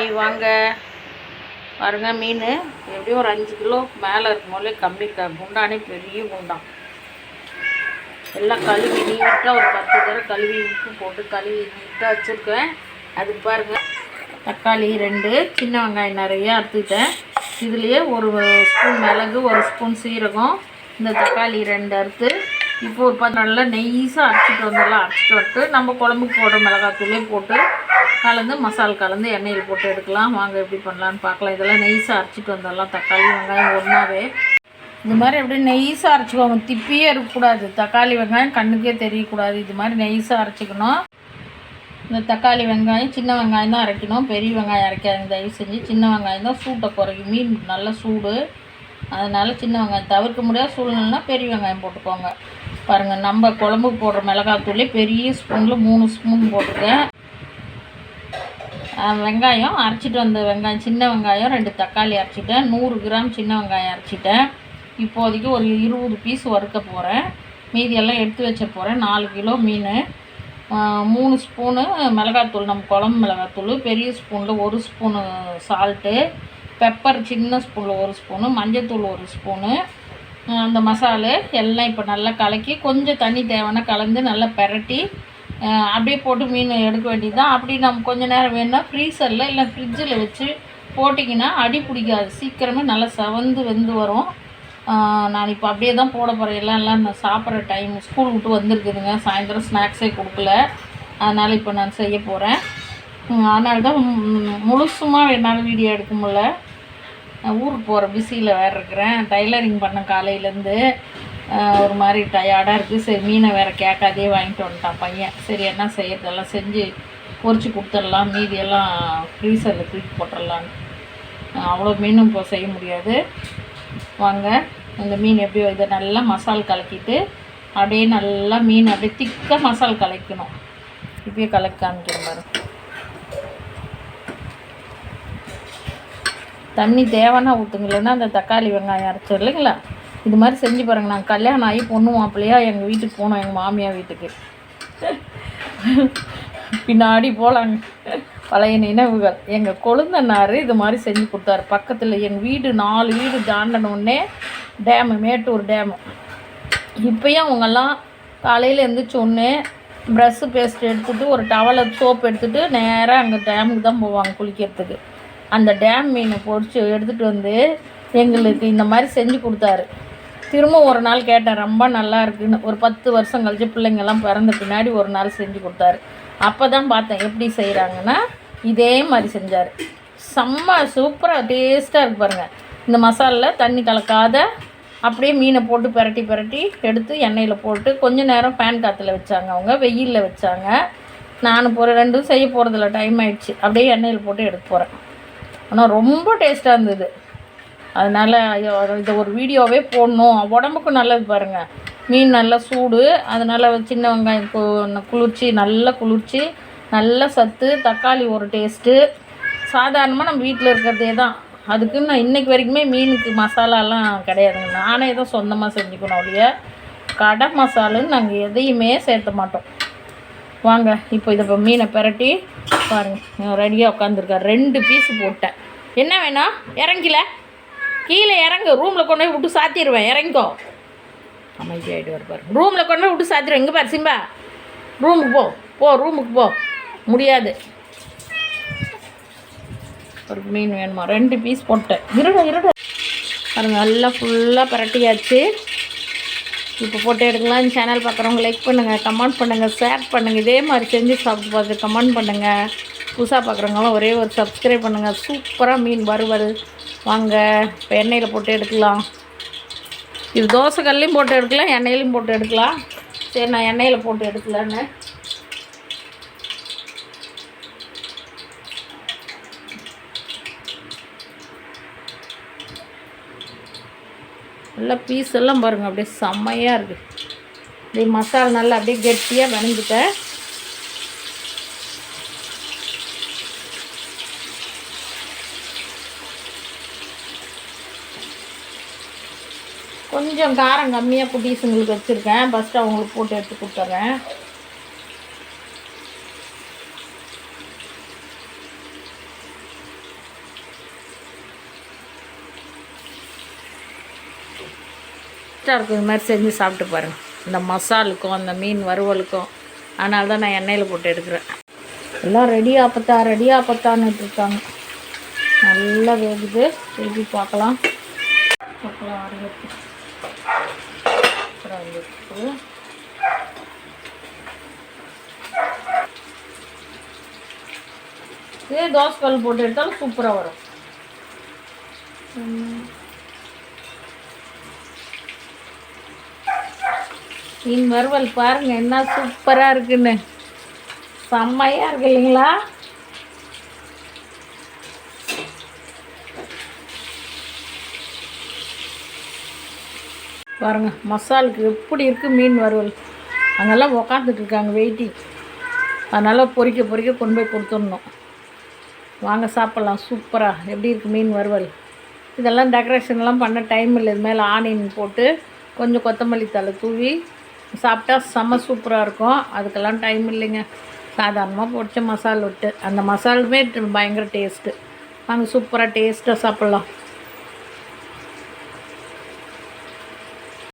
Hi வாங்க. பாருங்க மீன். எப்படியும் ஒரு அஞ்சு கிலோ மேலே இருக்கும் போலே கம்மி க குண்டானே பெரிய குண்டான் எல்லாம் கழுவி நீட்டாக ஒரு பத்து தடவை கழுவி உப்பு போட்டு கழுவி நீட்டாக வச்சுருக்கேன். அது பாருங்கள் தக்காளி ரெண்டு சின்ன வெங்காயம் நிறைய அறுத்துக்கிட்டேன் இதுலேயே ஒரு ஸ்பூன் மிளகு ஒரு ஸ்பூன் சீரகம் இந்த தக்காளி ரெண்டு அறுத்து இப்போ ஒரு பத்து நல்லா நெய்ஸாக அரைச்சிட்டு வந்துடலாம். அரைச்சிட்டு வந்துட்டு நம்ம குழம்புக்கு போடுற மிளகாத்தூளே போட்டு கலந்து மசால் கலந்து எண்ணெயில் போட்டு எடுக்கலாம். வாங்க எப்படி பண்ணலான்னு பார்க்கலாம். இதெல்லாம் நெய்ஸாக அரைச்சிட்டு வந்துடலாம் தக்காளி வெங்காயம் ஒன்றாவே இந்த மாதிரி அப்படியே நெய்ஸாக அரைச்சிக்கோங்க திப்பியே இருக்கக்கூடாது. தக்காளி வெங்காயம் கண்ணுக்கே தெரியக்கூடாது. இது மாதிரி நெய்ஸாக அரைச்சிக்கணும். இந்த தக்காளி வெங்காயம் சின்ன வெங்காயம் தான் அரைக்கணும். பெரிய வெங்காயம் அரைக்காதுங்க. தயவு செஞ்சு சின்ன வெங்காயம் தான் சூட்டை குறைக்கும். மீன் நல்ல சூடு. அதனால் சின்ன வெங்காயம் தவிர்க்க முடியாத சூழ்நிலைனா பெரிய வெங்காயம் போட்டுக்கோங்க. பாருங்கள் நம்ம குழம்புக்கு போடுற மிளகாத்தூளே பெரிய ஸ்பூனில் மூணு ஸ்பூன் போட்டிருக்கேன். வெங்காயம் அரைச்சிட்டு வந்த வெங்காயம் சின்ன வெங்காயம் ரெண்டு தக்காளி அரைச்சிட்டேன். நூறு கிராம் சின்ன வெங்காயம் அரைச்சிட்டேன். இப்போதைக்கு ஒரு இருபது பீஸ் வறுக்க போகிறேன் மீதியெல்லாம் எடுத்து வச்ச போகிறேன் நாலு கிலோ மீன் மூணு ஸ்பூனு மிளகாத்தூள் நம்ம குழம்பு மிளகாத்தூள் பெரிய ஸ்பூனில் ஒரு ஸ்பூனு சால்ட்டு பெப்பர் சின்ன ஸ்பூனில் ஒரு ஸ்பூனு மஞ்சத்தூள் ஒரு ஸ்பூனு அந்த மசாலு எல்லாம் இப்போ நல்லா கலக்கி கொஞ்சம் தண்ணி தேவைன்னா கலந்து நல்லா பெரட்டி அப்படியே போட்டு மீன் எடுக்க வேண்டியது தான் அப்படி நம்ம கொஞ்ச நேரம் வேணும்னா ஃப்ரீசரில் இல்லை ஃப்ரிட்ஜில் வச்சு போட்டிங்கன்னா அடி பிடிக்காது. சீக்கிரமே நல்லா செவந்து வெந்து வரும். நான் இப்போ அப்படியே தான் போட போகிறேன் எல்லாம் எல்லாம் நான் சாப்பிட்ற டைம் ஸ்கூல் விட்டு வந்திருக்குதுங்க. சாயந்தரம் ஸ்நாக்ஸே கொடுக்கல. அதனால் இப்போ நான் செய்ய போகிறேன் அதனால தான் முழுசுமாக முழுசுமா என்னால் வீடியோ எடுக்க முடில நான் ஊருக்கு போகிற பிஸியில் வேறு இருக்கிறேன். டைலரிங் பண்ண காலையிலேருந்து. ஒரு மாதிரி டயர்டாக இருக்குது சரி மீனை வேறு கேட்காதே வாங்கிட்டு வந்துட்டான் பையன். சரி என்ன செய்யறதெல்லாம் செஞ்சு பொறிச்சு கொடுத்துடலாம். மீதியெல்லாம் ஃப்ரீசரில் தூக்கி போட்டுடலான்னு. அவ்வளோ மீனும் இப்போ செய்ய முடியாது. வாங்க இந்த மீன் எப்படி இதை நல்லா மசால் கலக்கிட்டு அப்படியே நல்லா மீன் அப்படியே திக்காக மசால் கலக்கணும். இப்பயே கலக்க காமிக்கிற மாதிரி தண்ணி தேவைன்னா ஊற்றுங்க இல்லைன்னா அந்த தக்காளி வெங்காயம் அரைச்சிடலைங்களா இல்லைங்களா? இது மாதிரி செஞ்சு பாருங்க நாங்கள் கல்யாணம் ஆகி பொண்ணு மாப்பிள்ளையா எங்கள் வீட்டுக்கு போனோம் எங்கள் மாமியார் வீட்டுக்கு. பின்னாடி போகலாங்க பழைய நினைவுகள். எங்கள் கொழுந்தனார் இது மாதிரி செஞ்சு கொடுத்தாரு. பக்கத்தில் எங்கள் வீடு நாலு வீடு தாண்டினோடனே டேமு மேட்டூர் டேமு. இப்போயும் அவங்கெல்லாம் காலையில் எழுந்திரிச்ச உடனே ப்ரஷ்ஷு பேஸ்ட் எடுத்துகிட்டு ஒரு டவலை சோப் எடுத்துகிட்டு நேராக அங்கே டேமுக்கு தான் போவாங்க குளிக்கிறதுக்கு. அந்த டேம் மீனை பொடிச்சு எடுத்துகிட்டு வந்து எங்களுக்கு இந்த மாதிரி செஞ்சு கொடுத்தாரு. திரும்ப ஒரு நாள் கேட்டேன் ரொம்ப நல்லா இருக்குன்னு. ஒரு பத்து வருஷம் கழிச்சு பிள்ளைங்கெல்லாம் பிறந்த பின்னாடி ஒரு நாள் செஞ்சு கொடுத்தாரு. அப்போ தான் பார்த்தேன் எப்படி செய்கிறாங்கன்னா இதே மாதிரி செஞ்சார். செம்ம சூப்பராக டேஸ்ட்டாக இருக்கு பாருங்கள் இந்த மசாலில் தண்ணி கலக்காத அப்படியே மீனை போட்டு பிரட்டி பிரட்டி எடுத்து எண்ணெயில் போட்டு கொஞ்சம் நேரம் ஃபேன் காற்றுல வச்சாங்க அவங்க வெயிலில் வச்சாங்க. நான் போகிற ரெண்டும் செய்ய போகிறதில்ல டைம் ஆயிடுச்சு. அப்படியே எண்ணெயில் போட்டு எடுத்து போகிறேன் ஆனால் ரொம்ப டேஸ்ட்டாக இருந்தது. அதனால் இதை ஒரு வீடியோவே போடணும். உடம்புக்கும் நல்லது பாருங்கள் மீன் நல்லா சூடு. அதனால் சின்ன வெங்காயம் குளிர்ச்சி நல்ல குளிர்ச்சி நல்ல சத்து தக்காளி ஒரு டேஸ்ட்டு சாதாரணமாக நம்ம வீட்டில் இருக்கிறதே தான். அதுக்குன்னு நான் இன்றைக்கி வரைக்குமே மீனுக்கு மசாலாலாம் கிடையாதுங்க. நானே தான் சொந்தமாக செஞ்சுக்கணும் அப்படியே கடை மசாலுன்னு நாங்கள் எதையுமே சேர்த்த மாட்டோம். வாங்க இப்போ இதை இப்போ மீனை பிரட்டி பாருங்கள் ரெடியாக உட்காந்துருக்காரு ரெண்டு பீஸ் போட்டேன். என்ன வேணும்? இறங்கில. கீழே இறங்கு. ரூமில் கொண்டு போய் விட்டு சாத்திடுவேன். இறங்கிக்கோ. அமைதியாகிட்டு வருப்பார் ரூமில் கொண்டு போய் விட்டு சாத்திடுவேன். இங்கே பாரு சிம்பா. ரூமுக்கு போ. போ ரூமுக்கு போ. முடியாது. ஒரு மீன் வேணுமா? ரெண்டு பீஸ் போட்டேன். இருட இருட. பாருங்க நல்லா ஃபுல்லாக பிரட்டியாச்சு. இப்போ போட்டு எடுக்கலாம். இந்த சேனல் பார்க்குறவங்க லைக் பண்ணுங்கள் கமெண்ட் பண்ணுங்கள் ஷேர் பண்ணுங்கள் இதே மாதிரி செஞ்சு சாப்பிட்டு பார்த்து கமெண்ட் பண்ணுங்கள் புதுசாக பார்க்குறவங்களாம் ஒரே ஒரு சப்ஸ்கிரைப் பண்ணுங்கள் சூப்பராக மீன் வறுவல் வாங்க இப்போ எண்ணெயில் போட்டு எடுக்கலாம். இது தோசை கல்லையும் போட்டு எடுக்கலாம் எண்ணெயிலையும் போட்டு எடுக்கலாம். சரி நான் எண்ணெயில் போட்டு எடுக்கலான்னு. நல்லா பீஸ் எல்லாம் பாருங்கள் அப்படியே செம்மையாக இருக்குது அப்படியே மசாலா நல்லா அப்படியே கெட்டியாக வணங்கிட்டேன். கொஞ்சம் காரம் கம்மியாக குட்டீஸுங்களுக்கு வச்சுருக்கேன். ஃபஸ்ட்டு அவங்களுக்கு போட்டு எடுத்து கொடுத்துட்றேன் டேஸ்ட்டாக இருக்கும் இது மாதிரி செஞ்சு சாப்பிட்டு பாருங்கள் இந்த மசாலுக்கும் அந்த மீன் வறுவலுக்கும். அதனால தான் நான் எண்ணெயில் போட்டு எடுக்கிறேன். எல்லாம் ரெடி ஆப்பத்தா ரெடி ஆப்பத்தான்னு இருக்காங்க. நல்லா வேகுது. எழுதி பார்க்கலாம். பார்க்கலாம் ஆரம்பிச்சு வந்துருக்கு இதே தோசைக்கல் போட்டு எடுத்தாலும் சூப்பராக வரும். மீன் வறுவல் பாருங்க என்ன சூப்பராக இருக்குன்னு. செம்மையாக இருக்கு இல்லைங்களா? பாருங்க மசாலுக்கு எப்படி இருக்குது மீன் வறுவல். அங்கெல்லாம் உக்காந்துட்டு இருக்காங்க வெயிட்டிங் அதனால் பொறிக்க பொறிக்க கொண்டு போய் கொடுத்துடணும். வாங்க சாப்பிட்லாம். சூப்பராக எப்படி இருக்குது மீன் வறுவல்? இதெல்லாம் டெக்கரேஷன்லாம் பண்ண டைம் இல்லை. இது மேலே ஆனியன் போட்டு கொஞ்சம் கொத்தமல்லி தழை தூவி சாப்பிட்டா செம்ம சூப்பராக இருக்கும். அதுக்கெல்லாம் டைம் இல்லைங்க. சாதாரணமாக பொடிச்ச மசால் விட்டு. அந்த மசாலுமே பயங்கர டேஸ்ட்டு நாங்கள் சூப்பராக டேஸ்ட்டாக சாப்பிட்லாம்.